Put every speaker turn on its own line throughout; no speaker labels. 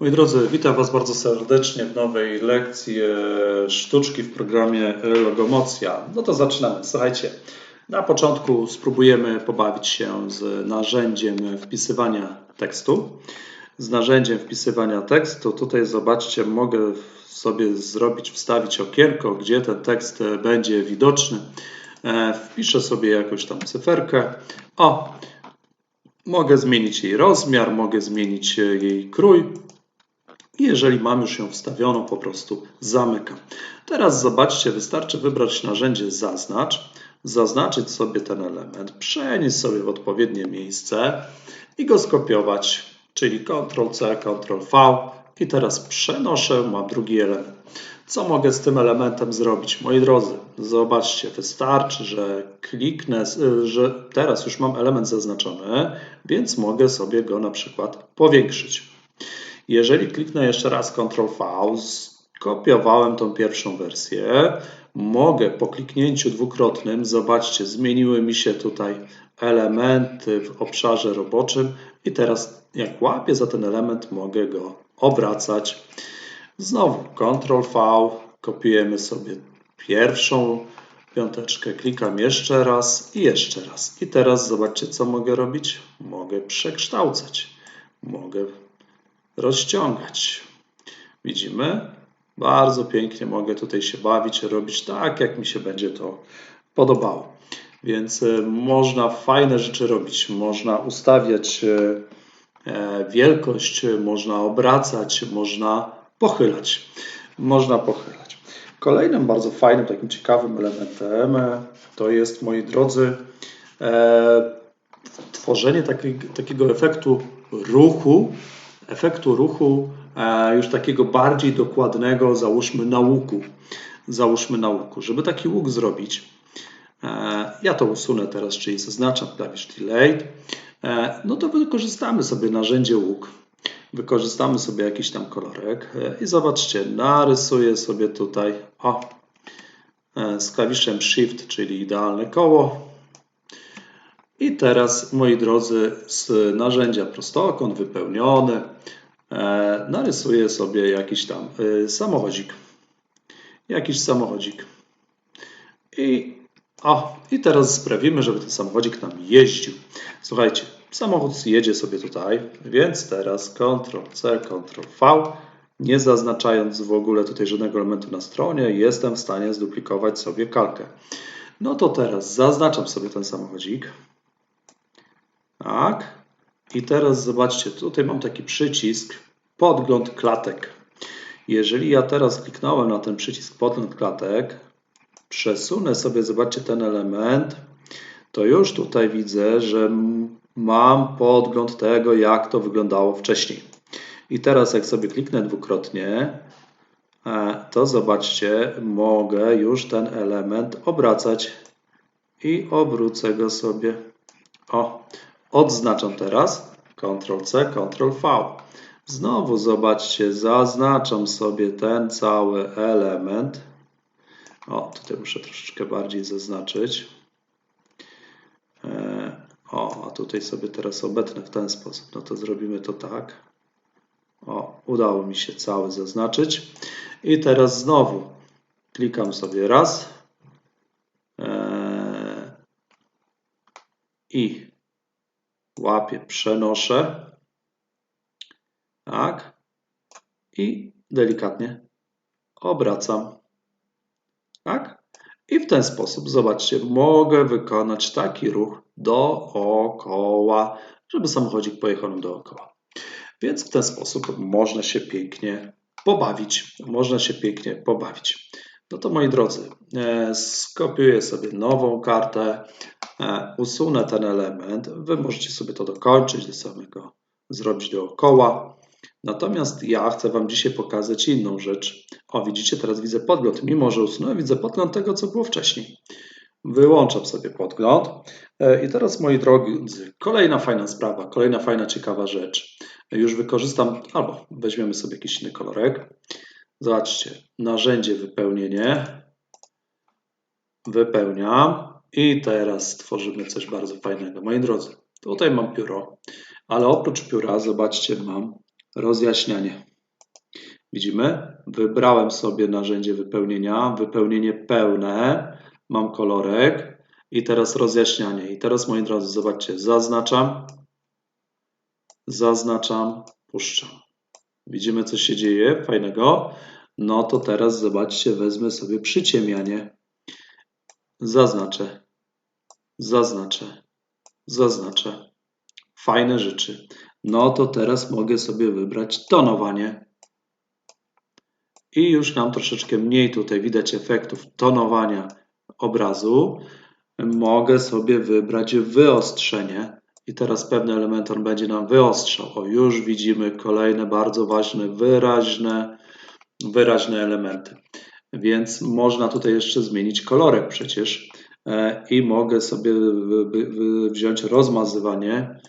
Moi drodzy, witam Was bardzo serdecznie w nowej lekcji e, sztuczki w programie Logomocja. No to zaczynamy. Słuchajcie, na początku spróbujemy pobawić się z narzędziem wpisywania tekstu. Z narzędziem wpisywania tekstu, tutaj zobaczcie, mogę sobie zrobić, wstawić okienko, gdzie ten tekst będzie widoczny. E, wpiszę sobie jakąś tam cyferkę. O, mogę zmienić jej rozmiar, mogę zmienić jej krój. I jeżeli mam już ją wstawioną, po prostu zamykam. Teraz zobaczcie, wystarczy wybrać narzędzie zaznacz, zaznaczyć sobie ten element, przenieść sobie w odpowiednie miejsce i go skopiować, czyli Ctrl-C, Ctrl-V i teraz przenoszę, mam drugi element. Co mogę z tym elementem zrobić? Moi drodzy, zobaczcie, wystarczy, że kliknę, że teraz już mam element zaznaczony, więc mogę sobie go na przykład powiększyć. Jeżeli kliknę jeszcze raz Ctrl-V, skopiowałem tą pierwszą wersję, mogę po kliknięciu dwukrotnym, zobaczcie, zmieniły mi się tutaj elementy w obszarze roboczym i teraz jak łapię za ten element, mogę go obracać. Znowu Ctrl-V, kopiujemy sobie pierwszą piąteczkę, klikam jeszcze raz i jeszcze raz. I teraz zobaczcie, co mogę robić. Mogę przekształcać. Mogę rozciągać. Widzimy? Bardzo pięknie mogę tutaj się bawić, robić tak, jak mi się będzie to podobało. Więc e, można fajne rzeczy robić. Można ustawiać e, e, wielkość, można obracać, można pochylać. Można pochylać. Kolejnym bardzo fajnym, takim ciekawym elementem to jest, moi drodzy, tworzenie takiego, takiego efektu ruchu efektu ruchu e, już takiego bardziej dokładnego, załóżmy na łuku. Załóżmy na łuku. Żeby taki łuk zrobić, e, ja to usunę teraz, czyli zaznaczam klawisz Delay, e, no to wykorzystamy sobie narzędzie łuk. Wykorzystamy sobie jakiś tam kolorek i zobaczcie, narysuję sobie tutaj o, z klawiszem Shift, czyli idealne koło. I teraz, moi drodzy, z narzędzia prostokąt wypełniony, E, narysuję sobie jakiś tam e, samochodzik. Jakiś samochodzik. I, o, I teraz sprawimy, żeby ten samochodzik nam jeździł. Słuchajcie, samochód jedzie sobie tutaj, więc teraz Ctrl-C, Ctrl-V, nie zaznaczając w ogóle tutaj żadnego elementu na stronie, jestem w stanie zduplikować sobie kalkę. No to teraz zaznaczam sobie ten samochodzik. Tak. I teraz zobaczcie, tutaj mam taki przycisk podgląd klatek. Jeżeli ja teraz kliknąłem na ten przycisk podgląd klatek, przesunę sobie, zobaczcie ten element, to już tutaj widzę, że mam podgląd tego, jak to wyglądało wcześniej. I teraz jak sobie kliknę dwukrotnie, e, to zobaczcie, mogę już ten element obracać i obrócę go sobie. O, Odznaczam teraz Ctrl-C, Ctrl-V. Znowu zobaczcie, zaznaczam sobie ten cały element. O, tutaj muszę troszeczkę bardziej zaznaczyć. E, o, a tutaj sobie teraz obetnę w ten sposób. No to zrobimy to tak. O, udało mi się cały zaznaczyć. I teraz znowu klikam sobie raz. E, I łapię, przenoszę, tak, i delikatnie obracam, tak, i w ten sposób, zobaczcie, mogę wykonać taki ruch dookoła, żeby samochodzik pojechał dookoła. Więc w ten sposób można się pięknie pobawić, można się pięknie pobawić. No to moi drodzy, e, skopiuję sobie nową kartę, e, usunę ten element. Wy możecie sobie to dokończyć, do samego zrobić dookoła. Natomiast ja chcę Wam dzisiaj pokazać inną rzecz. O, widzicie, teraz widzę podgląd. Mimo, że usunąłem, widzę podgląd tego, co było wcześniej. Wyłączam sobie podgląd. E, I teraz, moi drodzy, kolejna fajna sprawa, kolejna fajna, ciekawa rzecz. Już wykorzystam, albo weźmiemy sobie jakiś inny kolorek. Zobaczcie, narzędzie wypełnienie. Wypełniam i teraz stworzymy coś bardzo fajnego. Moi drodzy, tutaj mam pióro, ale oprócz pióra, zobaczcie, mam rozjaśnianie. Widzimy? Wybrałem sobie narzędzie wypełnienia, wypełnienie pełne, mam kolorek i teraz rozjaśnianie. I teraz moi drodzy, zobaczcie, zaznaczam, zaznaczam, puszczam. Widzimy, co się dzieje fajnego. No to teraz zobaczcie, wezmę sobie przyciemianie. Zaznaczę, zaznaczę, zaznaczę. Fajne rzeczy. No to teraz mogę sobie wybrać tonowanie. I już nam troszeczkę mniej tutaj widać efektów tonowania obrazu. Mogę sobie wybrać wyostrzenie. I teraz pewny element on będzie nam wyostrzał. O, już widzimy kolejne bardzo ważne, wyraźne, wyraźne elementy. Więc można tutaj jeszcze zmienić kolorek przecież. E, I mogę sobie wziąć rozmazywanie.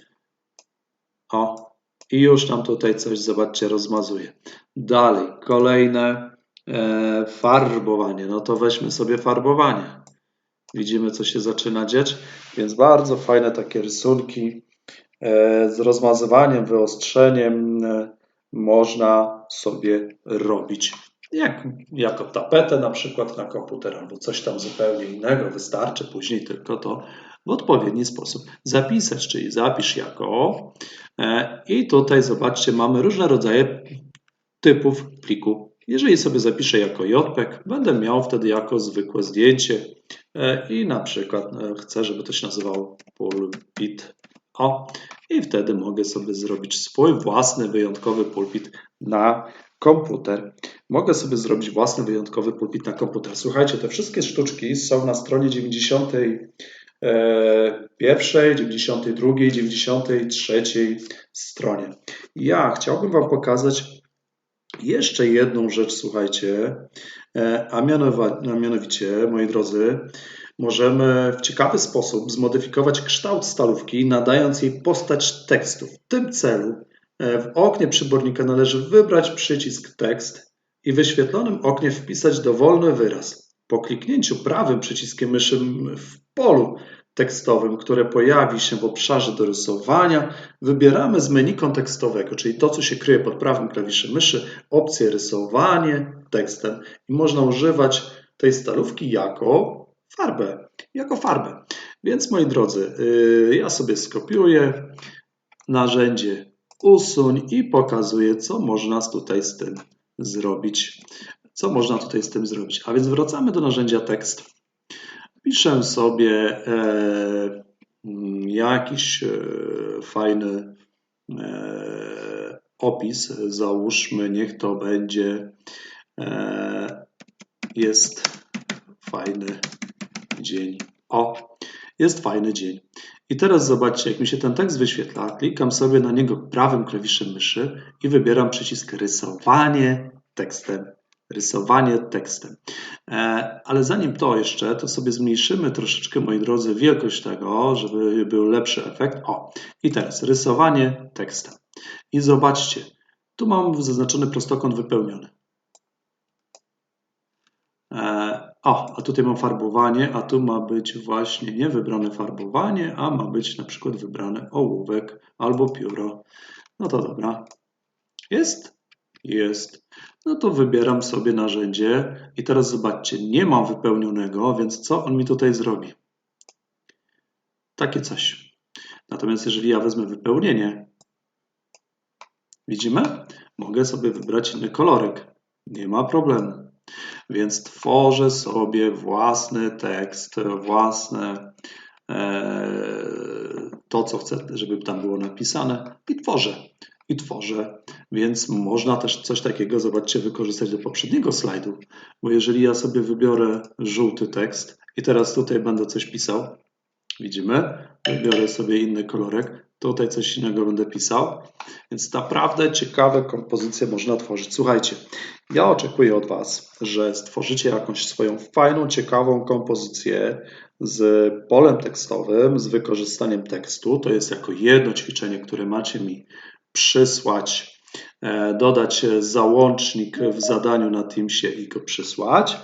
O, i już nam tutaj coś, zobaczcie, rozmazuje. Dalej, kolejne e, farbowanie. No to weźmy sobie farbowanie. Widzimy, co się zaczyna dziać, więc bardzo fajne takie rysunki e, z rozmazywaniem, wyostrzeniem e, można sobie robić. Jak, jako tapetę na przykład na komputer albo coś tam zupełnie innego. Wystarczy później tylko to w odpowiedni sposób zapisać, czyli zapisz jako e, i tutaj zobaczcie, mamy różne rodzaje typów pliku. Jeżeli sobie zapiszę jako JPEG, będę miał wtedy jako zwykłe zdjęcie e, i na przykład e, chcę, żeby to się nazywało pulpit. O, i wtedy mogę sobie zrobić swój własny, wyjątkowy pulpit na komputer. Mogę sobie zrobić własny, wyjątkowy pulpit na komputer. Słuchajcie, te wszystkie sztuczki są na stronie 90 E, pierwszej, 92, 93 stronie. Ja chciałbym Wam pokazać jeszcze jedną rzecz, słuchajcie, e, a mianowicie, moi drodzy, możemy w ciekawy sposób zmodyfikować kształt stalówki, nadając jej postać tekstu. W tym celu e, w oknie przybornika należy wybrać przycisk tekst i w wyświetlonym oknie wpisać dowolny wyraz. Po kliknięciu prawym przyciskiem myszy w polu tekstowym, które pojawi się w obszarze do rysowania, wybieramy z menu kontekstowego, czyli to, co się kryje pod prawym klawiszem myszy, opcję rysowanie tekstem i można używać tej stalówki jako farbę, jako farbę. Więc moi drodzy, y, ja sobie skopiuję narzędzie usuń i pokazuję, co można tutaj z tym zrobić. Co można tutaj z tym zrobić? A więc wracamy do narzędzia tekst. Piszę sobie e, mm, jakiś e, fajny e, opis. Załóżmy, niech to będzie jest fajny dzień. O, jest fajny dzień. I teraz zobaczcie, jak mi się ten tekst wyświetla, klikam sobie na niego prawym klawiszem myszy i wybieram przycisk rysowanie tekstem rysowanie tekstem. E, ale zanim to jeszcze, to sobie zmniejszymy troszeczkę, moi drodzy, wielkość tego, żeby był lepszy efekt. O, i teraz rysowanie tekstem. I zobaczcie, tu mam zaznaczony prostokąt wypełniony. E, o, a tutaj mam farbowanie, a tu ma być właśnie nie wybrane farbowanie, a ma być na przykład wybrany ołówek albo pióro. No to dobra. Jest? Jest. No to wybieram sobie narzędzie i teraz zobaczcie, nie mam wypełnionego, więc co on mi tutaj zrobi? Takie coś. Natomiast jeżeli ja wezmę wypełnienie, widzimy? Mogę sobie wybrać inny kolorek. Nie ma problemu. Więc tworzę sobie własny tekst, własne e, to, co chcę, żeby tam było napisane i tworzę i tworzę, więc można też coś takiego, zobaczcie, wykorzystać do poprzedniego slajdu, bo jeżeli ja sobie wybiorę żółty tekst i teraz tutaj będę coś pisał, widzimy, wybiorę sobie inny kolorek, tutaj coś innego będę pisał, więc naprawdę ciekawe kompozycje można tworzyć. Słuchajcie, ja oczekuję od Was, że stworzycie jakąś swoją fajną, ciekawą kompozycję z polem tekstowym, z wykorzystaniem tekstu. To jest jako jedno ćwiczenie, które macie mi przysłać, e, dodać załącznik w zadaniu na Teamsie i go przysłać.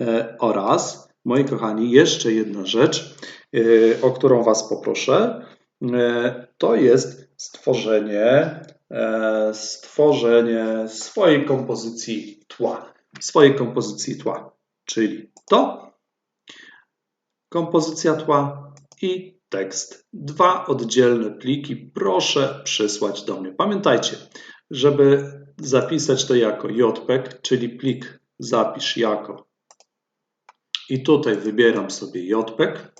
E, oraz, moi kochani, jeszcze jedna rzecz, e, o którą Was poproszę, to jest stworzenie stworzenie swojej kompozycji tła. Swojej kompozycji tła, czyli to, kompozycja tła i tekst. Dwa oddzielne pliki proszę przysłać do mnie. Pamiętajcie, żeby zapisać to jako JPEG, czyli plik zapisz jako. I tutaj wybieram sobie JPEG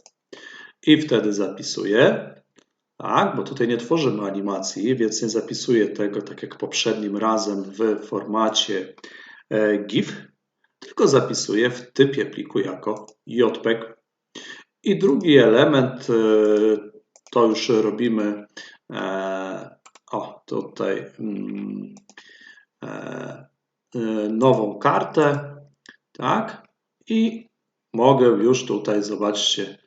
i wtedy zapisuję. Tak, bo tutaj nie tworzymy animacji, więc nie zapisuję tego tak jak poprzednim razem w formacie e, GIF, tylko zapisuję w typie pliku jako JPEG. I drugi element e, to już robimy e, o tutaj mm, nową kartę, tak? I mogę już tutaj, zobaczcie,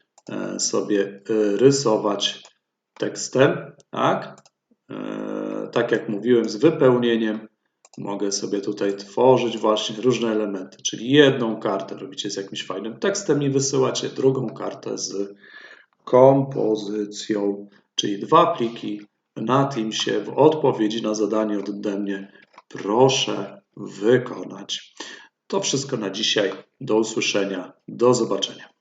sobie rysować tekstem, tak? E, tak jak mówiłem, z wypełnieniem mogę sobie tutaj tworzyć właśnie różne elementy, czyli jedną kartę robicie z jakimś fajnym tekstem i wysyłacie drugą kartę z kompozycją, czyli dwa pliki na Teamsie w odpowiedzi na zadanie ode mnie proszę wykonać. To wszystko na dzisiaj. Do usłyszenia. Do zobaczenia.